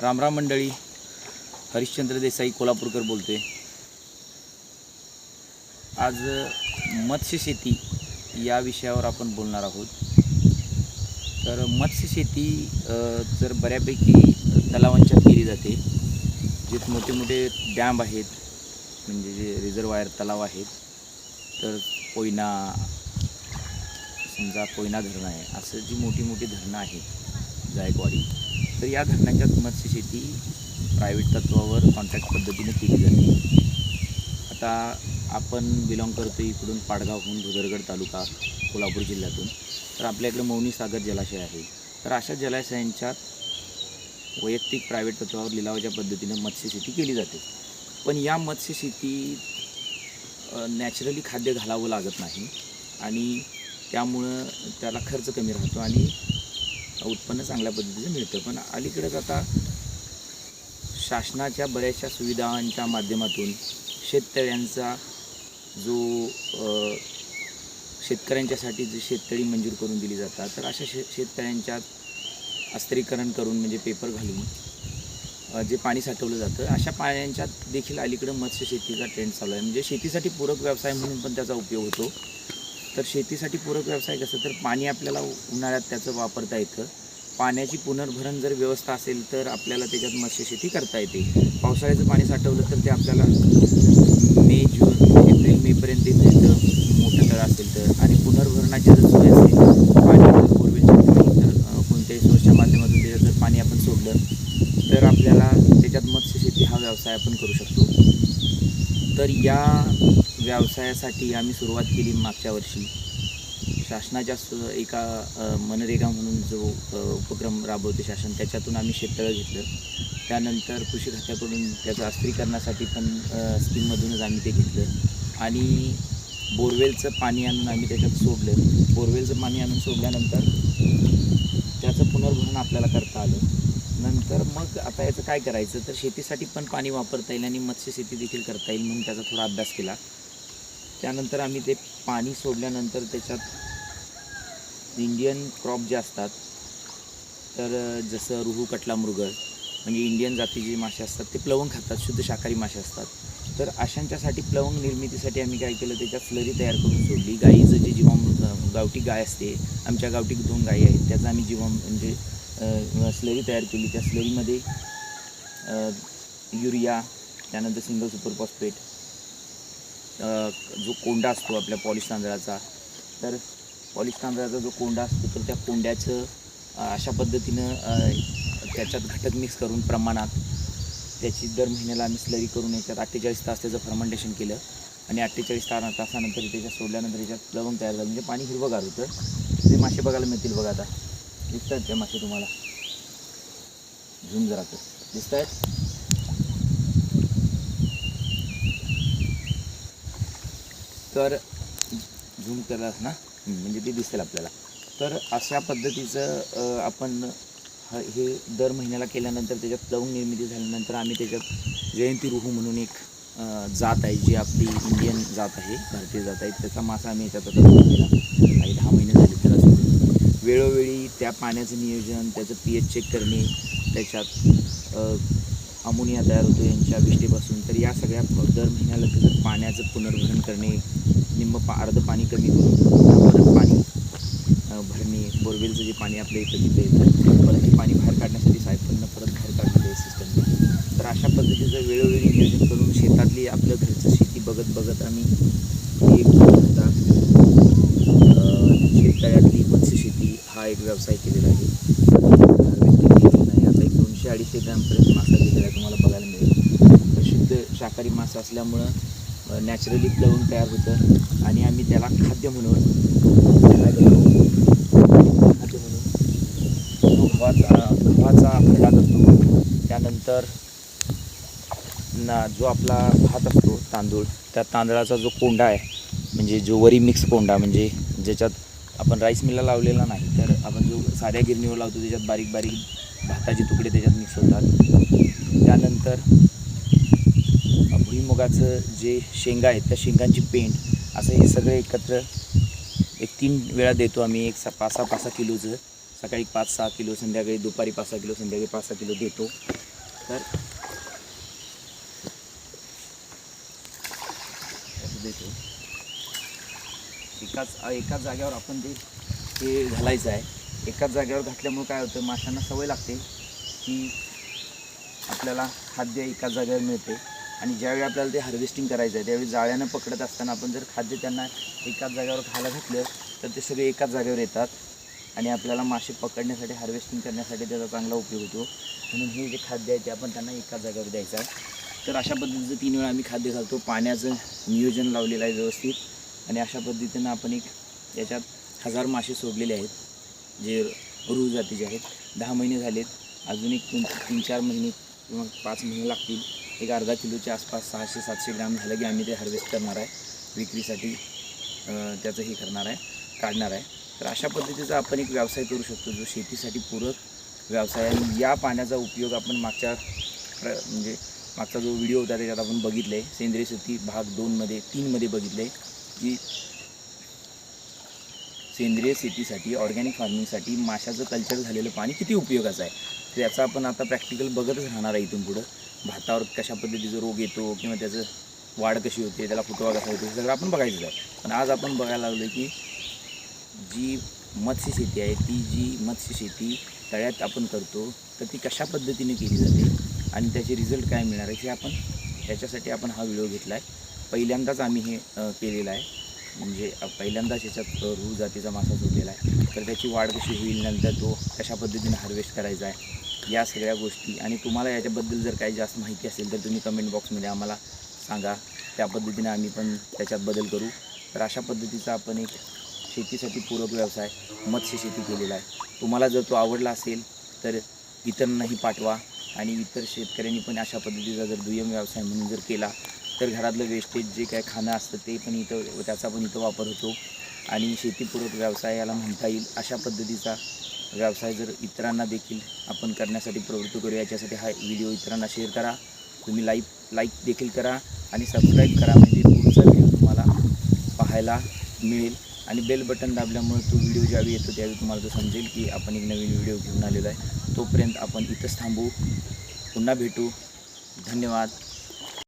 रामराम मंडळी. हरिश्चंद्र देसाई कोल्हापूरकर बोलतोय आज मत्स्यशेती या विषयावर आपण बोलणार आहोत. तर मत्स्यशेती जर बऱ्यापैकी तलावांच्यात केली जाते जे मोठे मोठे डॅम आहेत म्हणजे जे रिझर्वायर तलाव आहेत तर कोयना समजा कोयना धरण आहे असं जी मोठी मोठी धरणं आहेत जायकवाडी तर या धरणांच्यात मत्स्यशेती प्रायव्हेट तत्वावर कॉन्ट्रॅक्ट पद्धतीने केली जाते. आता आपण बिलॉंग करतो इकडून पाडगावहून भुदरगड तालुका कोल्हापूर जिल्ह्यातून. तर आपल्याकडे मौनी सागर जलाशय आहे. तर अशा जलाशयांच्यात वैयक्तिक प्रायव्हेट तत्वावर लिलावाच्या पद्धतीनं मत्स्यशेती केली जाते. पण या मत्स्यशेती नॅचरली खाद्य घालावं लागत नाही आणि त्यामुळं त्याला खर्च कमी राहतो आणि उत्पन्न चांगल्या पद्धतीचं मिळतं. पण अलीकडंच आता शासनाच्या बऱ्याचशा सुविधांच्या माध्यमातून शेततळ्यांचा जो शेतकऱ्यांच्यासाठी जी शेततळी मंजूर करून दिली जातात तर अशा शे शेततळ्यांच्या अस्त्रीकरण करून म्हणजे पेपर घालून जे पाणी साठवलं जातं अशा पाण्यांच्यात देखील अलीकडं मत्स्यशेतीचा ट्रेंड चालू आहे. म्हणजे शेतीसाठी पूरक व्यवसाय म्हणून पण त्याचा उपयोग होतो. तर शेतीसाठी पूरक व्यवसाय कसं? तर पाणी आपल्याला उन्हाळ्यात त्याचं वापरता येतं. पाण्याची पुनर्भरण जर व्यवस्था असेल तर आपल्याला त्याच्यात मत्स्यशेती करता येते. पावसाळ्याचं पाणी साठवलं तर ते आपल्याला मे जून एप्रिल मेपर्यंत येतं येतं. मोठं तळ असेल तर. आणि पुनर्भरणाची जर सोय असेल पाणी बोरवेलच्या कोणत्याही सोर्सच्या माध्यमातून त्याच्यात जर पाणी आपण सोडलं तर आपल्याला त्याच्यात मत्स्यशेती हा व्यवसाय आपण करू शकतो. तर या व्यवसायासाठी आम्ही सुरुवात केली मागच्या वर्षी. शासनाच्या एका मनरेगा म्हणून जो उपक्रम राबवते शासन त्याच्यातून आम्ही शेततळं घेतलं. त्यानंतर कृषी खात्याकडून त्याचं अस्त्रीकरणासाठी पण स्कीममधूनच आम्ही ते घेतलं. आणि बोरवेलचं पाणी आणून आम्ही त्याच्यात सोडलं. बोरवेलचं पाणी आणून सोडल्यानंतर त्याचं पुनर्भरण आपल्याला करता आलं. नंतर मग आता याचं काय करायचं? तर शेतीसाठी पण पाणी वापरता येईल आणि मत्स्यशेती देखील करता येईल म्हणून त्याचा थोडा अभ्यास केला. त्यानंतर आम्ही ते पाणी सोडल्यानंतर त्याच्यात इंडियन क्रॉप जे असतात तर जसं रुहू कटला मृगल म्हणजे इंडियन जातीचे मासे असतात ते प्लवंग खातात शुद्ध शाकाहारी मासे असतात. तर अशांच्यासाठी प्लवंग निर्मितीसाठी आम्ही काय केलं त्याच्यात स्लरी तयार करून सोडली. गाईचं जे जीवामृत गावठी गाय असते आमच्या गावठी दोन गायी आहेत त्याचा आम्ही जीवाम म्हणजे स्लरी तयार केली. त्या स्लरीमध्ये युरिया त्यानंतर सिंगल सुपर फॉस्फेट जो कोंडा असतो आपल्या पॉलिश तांदळाचा तर पॉलिश तांदळाचा जो कोंडा असतो तर त्या कोंड्याचं अशा पद्धतीनं त्याच्यात घटक मिक्स करून प्रमाणात त्याची दर महिन्याला आम्ही स्लरी करून याच्यात अठ्ठेचाळीस तास त्याचं फर्मेंटेशन केलं. आणि अठ्ठेचाळीस ता तासानंतर त्याच्यात सोडल्यानंतर त्याच्यात लवंग तयार झालं. म्हणजे पाणी हिरवंगार होतं. ते मासे बघायला मिळतील बघा आता. दिसत आहेत ते मासे तुम्हाला? झूम जरा तर. दिसत आहेत तर झूम केलास ना? म्हणजे ते दिसेल आपल्याला. तर अशा पद्धतीचं आपण हे दर महिन्याला केल्यानंतर त्याच्यात प्लवंग निर्मिती झाल्यानंतर आम्ही त्याच्यात जयंती रुहू म्हणून एक जात आहे जी आपली इंडियन जात आहे भारतीय जात आहे. त्याचा मासा आम्ही याच्यात केला. सोडलेला दहा महिने झाले त्याला सोडून वेळोवेळी त्या पाण्याचं नियोजन त्याचं पी एच चेक करणे त्याच्यात अमोनिया तयार होतो यांच्या विष्ठेपासून तर या सगळ्या दर महिन्याला त्याचं पाण्याचं पुनर्भरण करणे निम्म पा अर्ध पाणी कमी करून परत पाणी भरणे बोरवेलचं जे पाणी आपल्या इथं तिथे येतं परत ते पाणी बाहेर काढण्यासाठी सायफलनं परत बाहेर काढलेलं आहे. सिस्टम तर अशा पद्धतीचं वेळोवेळी नियोजन करून शेतातली आपलं घरचं शेती बघत बघत आम्ही एक आता शेततळ्यातली मत्स्यशेती हा एक व्यवसाय केलेला आहे हार्वेस्टिंग केलेलं आहे आता एक दोनशे अडीचशे ग्रॅमपर्यंत मासा गेलेला आहे तुम्हाला बघायला मिळेल तर शुद्ध शाकाहारी मांस असल्यामुळं नॅचरली प्लवून तयार होतं आणि आम्ही त्याला खाद्य म्हणून त्याला करतो खाद्य म्हणून. गव्हाचा गव्हाचा खडा करतो त्यानंतर ना जो आपला भात असतो तांदूळ त्या तांदळाचा जो कोंडा आहे म्हणजे जो वरी मिक्स कोंडा म्हणजे ज्याच्यात आपण राईस मिलला लावलेला नाही तर आपण जो साध्या गिरणीवर लावतो त्याच्यात बारीक बारीक भाताचे तुकडे त्याच्यात मिक्स होतात. त्यानंतर भुईमुगाचं जे शेंगा आहेत त्या शेंगांची पेंड असं हे सगळं एकत्र एक तीन वेळा देतो आम्ही. एक सा पाच सहा पाच सहा किलोचं. सकाळी पाच सहा किलो संध्याकाळी दुपारी पाच सहा किलो संध्याकाळी पाच सहा किलो देतो. तर देतो. एकाच एकाच जागेवर आपण ते ते घालायचं आहे एकाच जागेवर घातल्यामुळे काय होतं माशांना सवय लागते की आपल्याला खाद्य एकाच जागेवर मिळते. आणि ज्यावेळी आपल्याला ते हार्वेस्टिंग करायचं आहे त्यावेळी जाळ्यानं पकडत असताना आपण जर खाद्य त्यांना एकाच जागेवर खायला घातलं तर ते सगळे एकाच जागेवर येतात. आणि आपल्याला मासे पकडण्यासाठी हार्वेस्टिंग करण्यासाठी त्याचा चांगला उपयोग होतो. म्हणून हे जे खाद्य आहे ते आपण त्यांना एकाच जागेवर द्यायचं आहे. तर अशा पद्धतीचं तीन वेळा आम्ही खाद्य घालतो. पाण्याचं नियोजन लावलेलं आहे व्यवस्थित. आणि अशा पद्धतीनं आपण एक याच्यात हजार मासे सोडलेले आहेत जे रू जातीचे आहेत. दहा महिने झालेत. अजून एक तीन तीन चार महिने किंवा पाच महिने लागतील. एक अर्धा किलोच्या आसपास सहाशे सातशे ग्रॅम झालं की आम्ही ते हार्वेस्ट करणार आहे. विक्रीसाठी त्याचं हे करणार आहे काढणार आहे. तर अशा पद्धतीचा आपण एक व्यवसाय करू शकतो जो शेतीसाठी पूरक व्यवसाय आणि या पाण्याचा उपयोग आपण मागच्या प्र म्हणजे मागचा जो व्हिडिओ होता त्याच्यात आपण बघितलं आहे सेंद्रिय शेती भाग दोनमध्ये तीनमध्ये बघितलं आहे की सेंद्रिय शेतीसाठी ऑर्गॅनिक फार्मिंगसाठी माशाचं कल्चर झालेलं पाणी किती उपयोगाचं आहे. तर याचा आपण आता प्रॅक्टिकल बघतच राहणार आहे इथून पुढं. भातावर कशा पद्धतीचा रोग येतो किंवा त्याचं वाढ कशी होते त्याला फुटवा कसा होतो हे सगळं आपण बघायचं आहे. पण आज आपण बघायला लागलो की जी मत्स्य शेती आहे ती जी मत्स्य शेती तळ्यात आपण करतो तर ती कशा पद्धतीने केली जाते आणि त्याचे रिझल्ट काय मिळणार आहे हे आपण ह्याच्यासाठी आपण हा व्हिडिओ घेतला आहे पहिल्यांदाच आम्ही हे केलेलं आहे. म्हणजे पहिल्यांदाच याच्यात अ, जातीचा मासा सुटलेला आहे. तर त्याची वाढ कशी होईल नंतर तो कशा पद्धतीने हार्वेस्ट करायचा आहे या सगळ्या गोष्टी आणि तुम्हाला याच्याबद्दल जर काही जास्त माहिती असेल तर तुम्ही कमेंट बॉक्समध्ये आम्हाला सांगा. त्या पद्धतीने आम्ही पण त्याच्यात बदल करू. तर अशा पद्धतीचा आपण एक शेतीसाठी पूरक व्यवसाय मत्स्य शेती केलेला आहे. तुम्हाला जर तो आवडला असेल तर इतरांनाही पाठवा आणि इतर शेतकऱ्यांनी पण अशा पद्धतीचा जर दुय्यम व्यवसाय म्हणून जर केला तर घरातलं वेस्टेज जे काय खाणं असतं ते पण इथं त्याचा पण इथं वापर होतो आणि शेतीपूरक व्यवसाय याला म्हणता येईल. अशा पद्धतीचा व्यवसाय जर इतरांना देखील आपण करण्यासाठी प्रवृत्त करू याच्यासाठी हा व्हिडिओ इतरांना शेअर करा. तुम्ही लाईक लाईक देखील करा आणि सबस्क्राईब करा म्हणजे पुढचा व्हिडिओ तुम्हाला पाहायला मिळेल. आणि बेल बटन दाबल्यामुळे तो व्हिडिओ ज्यावेळी येतो त्यावेळी तुम्हाला तो समजेल की आपण एक नवीन व्हिडिओ घेऊन आलेला आहे. तोपर्यंत आपण इथंच थांबू. पुन्हा भेटू. धन्यवाद.